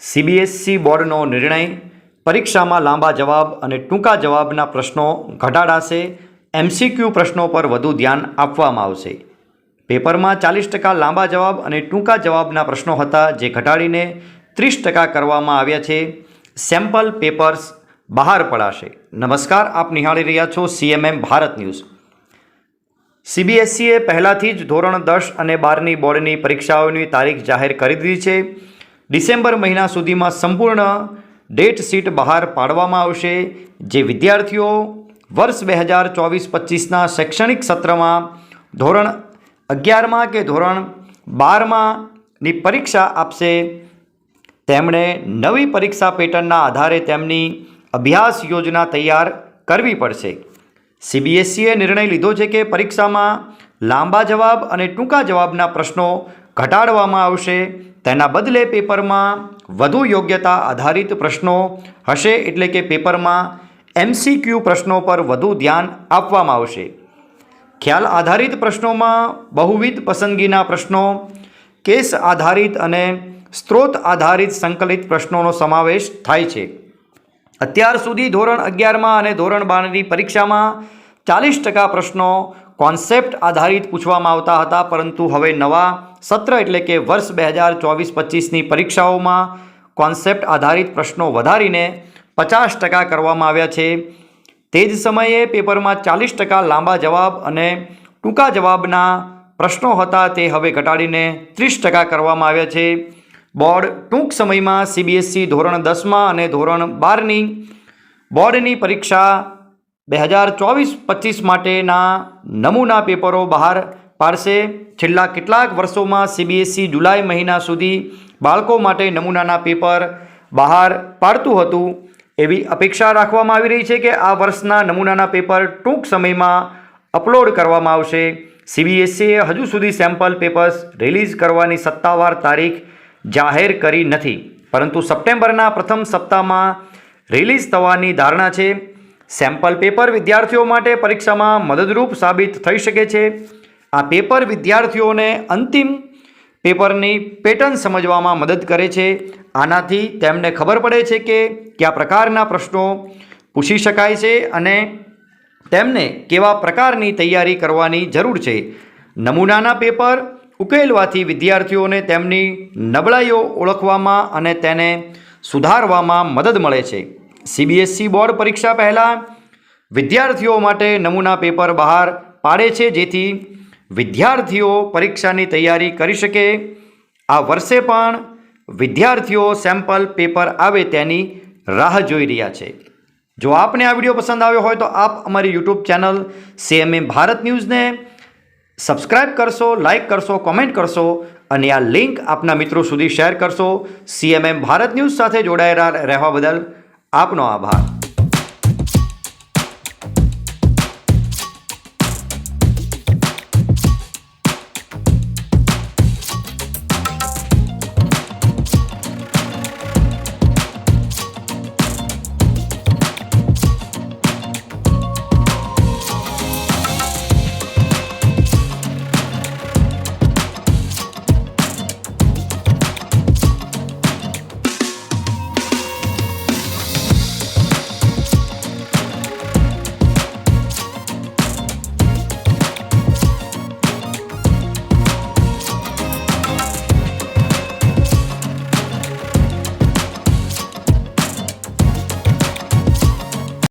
CBSE બોર્ડનો નિર્ણય, પરીક્ષામાં લાંબા જવાબ અને ટૂંકા જવાબના પ્રશ્નો ઘટાડાશે એમસીક્યુ પ્રશ્નો પર વધુ ધ્યાન આપવામાં આવશે. પેપરમાં ચાલીસ ટકા લાંબા જવાબ અને ટૂંકા જવાબના પ્રશ્નો હતા જે ઘટાડીને ત્રીસ ટકા કરવામાં આવ્યા છે. સેમ્પલ પેપર્સ બહાર પડાશે. નમસ્કાર, આપ નિહાળી રહ્યા છો સીએમએમ ભારત ન્યૂઝ. સીબીએસઈએ પહેલાંથી જ ધોરણ દસ અને બારની બોર્ડની પરીક્ષાઓની તારીખ જાહેર કરી દીધી છે. ડિસેમ્બર મહિના સુધીમાં સંપૂર્ણ ડેટ શીટ બહાર પાડવામાં આવશે, જે વિદ્યાર્થીઓ વર્ષ બે હજાર ચોવીસ પચીસના શૈક્ષણિક સત્રમાં ધોરણ અગિયારમાં કે ધોરણ બારમાંની પરીક્ષા આપશે. તેમણે નવી પરીક્ષા પેટર્નના આધારે તેમની અભ્યાસ યોજના તૈયાર કરવી પડશે. સીબીએસઈએ નિર્ણય લીધો છે કે પરીક્ષામાં લાંબા જવાબ અને ટૂંકા જવાબના પ્રશ્નો ઘટાડવામાં આવશે. તેના બદલે પેપરમાં વધુ યોગ્યતા આધારિત પ્રશ્નો હશે એટલે કે પેપરમાં એમસીક્યુ પ્રશ્નો પર વધુ ધ્યાન આપવામાં આવશે. ખ્યાલ આધારિત પ્રશ્નોમાં બહુવિધ પસંદગીના પ્રશ્નો, કેસ આધારિત અને સ્ત્રોત આધારિત સંકલિત પ્રશ્નોનો સમાવેશ થાય છે. અત્યાર સુધી ધોરણ અગિયારમાં અને ધોરણ બારની પરીક્ષામાં ચાલીસ ટકા પ્રશ્નો કોન્સેપ્ટ આધારિત પૂછવામાં આવતા હતા, પરંતુ હવે નવા સત્ર એટલે કે વર્ષ બે હજાર ચોવીસ પચીસની પરીક્ષાઓમાં કોન્સેપ્ટ આધારિત પ્રશ્નો વધારીને પચાસ ટકા કરવામાં આવ્યા છે. તે જ સમયે પેપરમાં ચાલીસ ટકા લાંબા જવાબ અને ટૂંકા જવાબના પ્રશ્નો હતા, તે હવે ઘટાડીને ત્રીસ ટકા કરવામાં આવ્યા છે. બોર્ડ ટૂંક સમયમાં સીબીએસસી ધોરણ દસમાં અને ધોરણ બારની બોર્ડની પરીક્ષા બે હજાર ચોવીસ પચીસ માટેના નમૂના પેપરો બહાર પાડશે. છેલ્લા કેટલાક વર્ષોમાં સીબીએસઈ જુલાઈ મહિના સુધી બાળકો માટે નમૂનાના પેપર બહાર પાડતું હતું. એવી અપેક્ષા રાખવામાં આવી રહી છે કે આ વર્ષના નમૂનાના પેપર ટૂંક સમયમાં અપલોડ કરવામાં આવશે. સીબીએસઈએ હજુ સુધી સેમ્પલ પેપર્સ રિલીઝ કરવાની સત્તાવાર તારીખ જાહેર કરી નથી. પરંતુ સપ્ટેમ્બરના પ્રથમ સપ્તાહમાં રિલીઝ થવાની ધારણા છે. સેમ્પલ પેપર વિદ્યાર્થીઓ માટે પરીક્ષામાં મદદરૂપ સાબિત થઈ શકે છે. આ પેપર વિદ્યાર્થીઓને અંતિમ પેપરની પેટર્ન સમજવામાં મદદ કરે છે. આનાથી તેમને ખબર પડે છે કે કયા પ્રકારના પ્રશ્નો પૂછી શકાય છે અને તેમને કેવા પ્રકારની તૈયારી કરવાની જરૂર છે. નમૂનાના પેપર ઉકેલવાથી વિદ્યાર્થીઓને તેમની નબળાઈઓ ઓળખવામાં અને તેને સુધારવામાં મદદ મળે છે. સીબીએસઈ બોર્ડ પરીક્ષા પહેલાં વિદ્યાર્થીઓ માટે નમૂના પેપર બહાર પાડે છે, જેથી વિદ્યાર્થીઓ પરીક્ષાની તૈયારી કરી શકે. આ વર્ષે પણ વિદ્યાર્થીઓ સેમ્પલ પેપર આવે તેની રાહ જોઈ રહ્યા છે. જો આપને આ વીડિયો પસંદ આવ્યો હોય તો આપ અમારી યુટ્યુબ ચેનલ સીએમએ ભારત ન્યૂઝને સબસ્ક્રાઇબ કરશો લાઇક કરશો કોમેન્ટ કરશો અને આ લિંક આપના મિત્રો સુધી શેર કરશો. સીએમએમ ભારત ન્યૂઝ સાથે જોડાયેલા રહેવા બદલ આપનો આભાર.